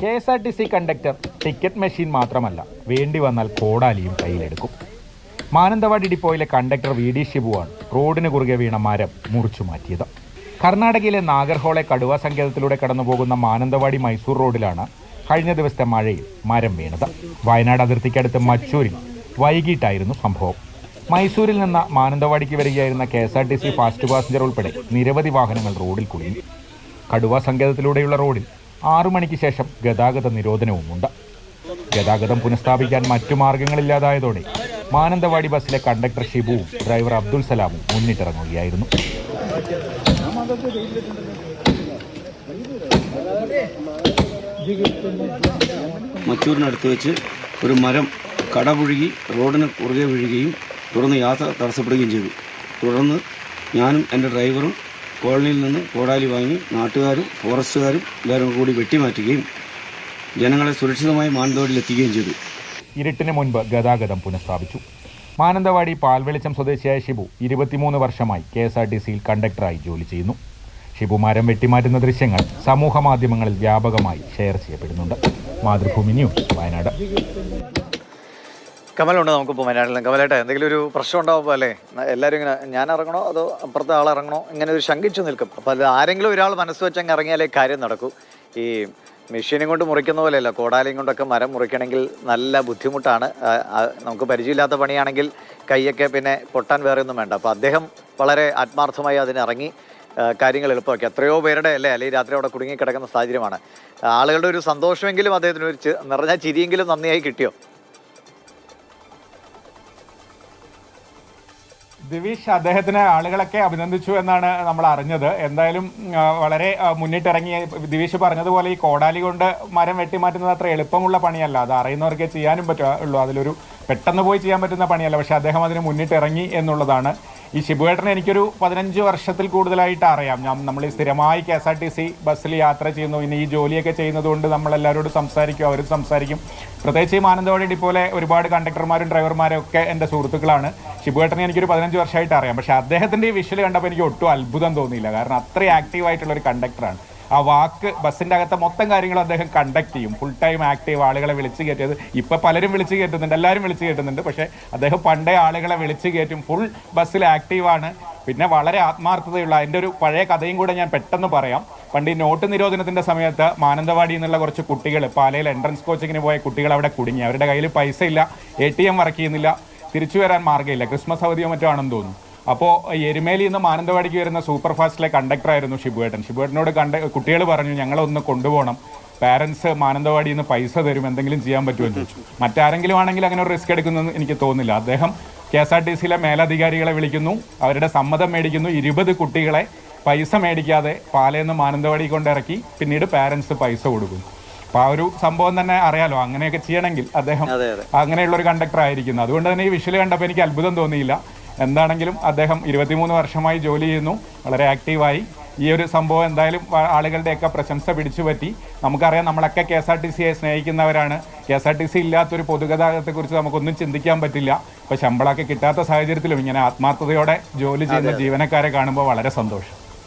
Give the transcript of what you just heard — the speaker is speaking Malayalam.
K S R T C conductor ticket machine മാത്രമല്ല വേണ്ടി വന്നാൽ കോടാലിയും കയ്യിലെടുക്കും. മാനന്തവാടി ഡിപ്പോയിലെ കണ്ടക്ടർ വി ഡി ശിവുവാണ് റോഡിന് കുറുകെ വീണ മരം മുറിച്ചു മാറ്റിയത്. കർണാടകയിലെ നാഗർഹോളെ കടുവാ സങ്കേതത്തിലൂടെ കടന്നുപോകുന്ന മാനന്തവാടി മൈസൂർ റോഡിലാണ് കഴിഞ്ഞ ദിവസത്തെ മഴയിൽ മരം വീണത്. വയനാട് അതിർത്തിക്കടുത്ത് മച്ചൂരിൽ വൈകിട്ടായിരുന്നു സംഭവം. മൈസൂരിൽ നിന്ന് മാനന്തവാടിക്ക് വരികയായിരുന്ന K S R T C fast passenger ഉൾപ്പെടെ നിരവധി വാഹനങ്ങൾ റോഡിൽ കുടുങ്ങി. കടുവ സങ്കേതത്തിലൂടെയുള്ള റോഡിൽ ആറു മണിക്ക് ശേഷം ഗതാഗത നിരോധനവുമുണ്ട്. ഗതാഗതം പുനഃസ്ഥാപിക്കാൻ മറ്റു മാർഗങ്ങളില്ലാതായതോടെ മാനന്തവാടി ബസ്സിലെ കണ്ടക്ടർ ഷിബുവും ഡ്രൈവർ അബ്ദുൽ സലാമും മുന്നിട്ടിറങ്ങുകയായിരുന്നു. മച്ചൂരിനടുത്ത് വെച്ച് ഒരു മരം കടപുഴുകി റോഡിന് കുറുകെ വീഴുകയും തുടർന്ന് യാത്ര തടസ്സപ്പെടുകയും ചെയ്തു. തുടർന്ന് ഞാനും എന്റെ ഡ്രൈവറും കോളനിയിൽ നിന്ന് കോടാലി വാങ്ങി നാട്ടുകാരും ഫോറസ്റ്റുകാരും എല്ലാവരും കൂടി വെട്ടിമാറ്റുകയും ജനങ്ങളെ സുരക്ഷിതമായി മാനന്തവാടിയിൽ എത്തിക്കുകയും ചെയ്തു. ഇരുട്ടിന് മുൻപ് ഗതാഗതം പുനഃസ്ഥാപിച്ചു. മാനന്തവാടി പാൽവെളിച്ചം സ്വദേശിയായ ഷിബു ഇരുപത്തിമൂന്ന് വർഷമായി കെ എസ് ആർ ടി സിയിൽ കണ്ടക്ടറായി ജോലി ചെയ്യുന്നു. ഷിബു മരം വെട്ടിമാറ്റുന്ന ദൃശ്യങ്ങൾ സമൂഹ മാധ്യമങ്ങളിൽ വ്യാപകമായി ഷെയർ ചെയ്യപ്പെടുന്നുണ്ട്. മാതൃഭൂമി ന്യൂസ് വയനാട്. കമലുണ്ട് നമുക്കിപ്പോൾ മലയാളം കമലേട്ടെ എന്തെങ്കിലും ഒരു പ്രശ്നം ഉണ്ടാവുമ്പോൾ അല്ലേ? എല്ലാവരും ഇങ്ങനെ ഞാൻ ഇറങ്ങണോ അതോ അപ്പുറത്തെ ആൾ ഇറങ്ങണോ? ഇങ്ങനെ ഒരു ശങ്കിച്ചു നിൽക്കും. അപ്പോൾ അത് ആരെങ്കിലും ഒരാൾ മനസ്സ് വെച്ചങ്ങ് ഇറങ്ങിയാലേ കാര്യം നടക്കൂ. ഈ മെഷീനും കൊണ്ട് മുറിക്കുന്ന പോലെയല്ല കോടാലിയും കൊണ്ടൊക്കെ മരം മുറിക്കണമെങ്കിൽ നല്ല ബുദ്ധിമുട്ടാണ്. നമുക്ക് പരിചയമില്ലാത്ത പണിയാണെങ്കിൽ കൈയൊക്കെ പിന്നെ പൊട്ടാൻ വേറെ ഒന്നും വേണ്ട. അപ്പോൾ അദ്ദേഹം വളരെ ആത്മാർത്ഥമായി അതിനിറങ്ങി കാര്യങ്ങൾ എളുപ്പമാക്കി. എത്രയോ പേരുടെ അല്ലേ അല്ലെങ്കിൽ രാത്രി അവിടെ കുടുങ്ങി കിടക്കുന്ന സാഹചര്യമാണ്. ആളുകളുടെ ഒരു സന്തോഷമെങ്കിലും അദ്ദേഹത്തിന് ഒരു നിറഞ്ഞ ചിരിയെങ്കിലും നന്ദിയായി കിട്ടിയോ? ദിവിഷ് അദ്ദേഹത്തിന് ആളുകളൊക്കെ അഭിനന്ദിച്ചു എന്നാണ് നമ്മൾ അറിഞ്ഞത്. എന്തായാലും വളരെ മുന്നിട്ടിറങ്ങിയ മുന്നിട്ടിറങ്ങി ദിവിഷ് പറഞ്ഞതുപോലെ ഈ കോടാലി കൊണ്ട് മരം വെട്ടിമാറ്റുന്നത് അത്ര എളുപ്പമുള്ള പണിയല്ല. അത് അറിയുന്നവർക്കേ ചെയ്യാനും പറ്റുള്ളൂ അതിലൊരു പെട്ടെന്ന് പോയി ചെയ്യാൻ പറ്റുന്ന പണിയല്ല. പക്ഷേ അദ്ദേഹം അതിന് മുന്നിട്ടിറങ്ങി എന്നുള്ളതാണ്. ഈ ശിബുവേട്ടനെ എനിക്കൊരു പതിനഞ്ച് വർഷത്തിൽ കൂടുതലായിട്ട് അറിയാം. ഞാൻ നമ്മൾ ഈ സ്ഥിരമായി K S R T C ബസ്സിൽ യാത്ര ചെയ്യുന്നു. ഇനി ഈ ജോലിയൊക്കെ ചെയ്യുന്നതുകൊണ്ട് നമ്മളെല്ലാവരോടും സംസാരിക്കും അവരും സംസാരിക്കും. പ്രത്യേകിച്ച് ഈ മാനന്തവാടി ഡിപ്പോലെ ഒരുപാട് കണ്ടക്ടർമാരും ഡ്രൈവർമാരും ഒക്കെ എന്റെ സുഹൃത്തുക്കളാണ്. ഷിബുവേട്ടനെ എനിക്കൊരു പതിനഞ്ച് വർഷമായിട്ട് അറിയാം. പക്ഷേ അദ്ദേഹത്തിന്റെ ഈ വിഷ്വൽ കണ്ടപ്പോൾ എനിക്ക് ഒട്ടും അത്ഭുതം തോന്നിയില്ല. കാരണം അത്രയും ആക്റ്റീവ് ആയിട്ടുള്ള ഒരു കണ്ടക്ടറാണ് ആ വാക്ക് ബസ്സിന്റെ അകത്തെ മൊത്തം കാര്യങ്ങളും അദ്ദേഹം കണ്ടക്ട് ചെയ്യും. ഫുൾ ടൈം ആക്റ്റീവ് ആളുകളെ വിളിച്ച് കയറ്റിയത് ഇപ്പം പലരും വിളിച്ച് കയറ്റുന്നുണ്ട്. എല്ലാവരും വിളിച്ച് കയറ്റുന്നുണ്ട്. പക്ഷേ അദ്ദേഹം പണ്ടേ ആളുകളെ വിളിച്ച് കയറ്റും. ഫുൾ ബസ്സിൽ ആക്റ്റീവാണ് പിന്നെ വളരെ ആത്മാർത്ഥതയുള്ള അതിന്റെ ഒരു പഴയ കഥയും കൂടെ ഞാൻ പെട്ടെന്ന് പറയാം. പണ്ട് ഈ നോട്ട് നിരോധനത്തിന്റെ സമയത്ത് മാനന്തവാടി എന്നുള്ള കുറച്ച് കുട്ടികൾ പാലയിൽ എൻട്രൻസ് കോച്ചിങ്ങിന് പോയ കുട്ടികൾ അവിടെ കുടുങ്ങി. അവരുടെ കയ്യിൽ പൈസ ഇല്ല. എ ടി എം വർക്ക് ചെയ്യുന്നില്ല. തിരിച്ചു വരാൻ മാർഗമില്ല. ക്രിസ്മസ് അവധിയോ മറ്റോ ആണെന്ന് തോന്നുന്നു. അപ്പോൾ എരുമേലി നിന്ന് മാനന്തവാടിക്ക് വരുന്ന സൂപ്പർ ഫാസ്റ്റിലെ കണ്ടക്ടറായിരുന്നു ഷിബുവേട്ടൻ. ഷിബുവേട്ടനോട് കണ്ട കുട്ടികൾ പറഞ്ഞു ഞങ്ങളൊന്ന് കൊണ്ടുപോകണം. പാരൻസ് മാനന്തവാടിയിൽ നിന്ന് പൈസ തരും. എന്തെങ്കിലും ചെയ്യാൻ പറ്റുമെന്ന് ചോദിച്ചു. മറ്റാരെങ്കിലും ആണെങ്കിൽ അങ്ങനെ ഒരു റിസ്ക് എടുക്കുന്നതെന്ന് എനിക്ക് തോന്നുന്നില്ല. അദ്ദേഹം കെ എസ് ആർ ടി സിയിലെ മേലധികാരികളെ വിളിക്കുന്നു. അവരുടെ സമ്മതം മേടിക്കുന്നു. ഇരുപത് കുട്ടികളെ പൈസ മേടിക്കാതെ പാലയിൽ നിന്ന് മാനന്തവാടി കൊണ്ടിറക്കി. പിന്നീട് പാരൻസ് പൈസ കൊടുക്കുന്നു. അപ്പോൾ ആ ഒരു സംഭവം തന്നെ അറിയാലോ. അങ്ങനെയൊക്കെ ചെയ്യണമെങ്കിൽ അദ്ദേഹം അങ്ങനെയുള്ള ഒരു കണ്ടക്ടർ ആയിരിക്കുന്നു അതുകൊണ്ട് തന്നെ ഈ വിഷൽ കണ്ടപ്പോൾ എനിക്ക് അത്ഭുതം തോന്നിയില്ല. എന്താണെങ്കിലും അദ്ദേഹം ഇരുപത്തിമൂന്ന് വർഷമായി ജോലി ചെയ്യുന്നു. വളരെ ആക്റ്റീവായി. ഈ ഒരു സംഭവം എന്തായാലും ആളുകളുടെയൊക്കെ പ്രശംസ പിടിച്ചു പറ്റി നമുക്കറിയാം നമ്മളൊക്കെ കെ എസ് ആർ ടി സിയെ സ്നേഹിക്കുന്നവരാണ്. K S R T C ഇല്ലാത്തൊരു പൊതുഗതാഗതത്തെക്കുറിച്ച് നമുക്കൊന്നും ചിന്തിക്കാൻ പറ്റില്ല. അപ്പോൾ ശമ്പളമൊക്കെ കിട്ടാത്ത സാഹചര്യത്തിലും ഇങ്ങനെ ആത്മാർത്ഥതയോടെ ജോലി ചെയ്യുന്ന ജീവനക്കാരെ കാണുമ്പോൾ വളരെ സന്തോഷം.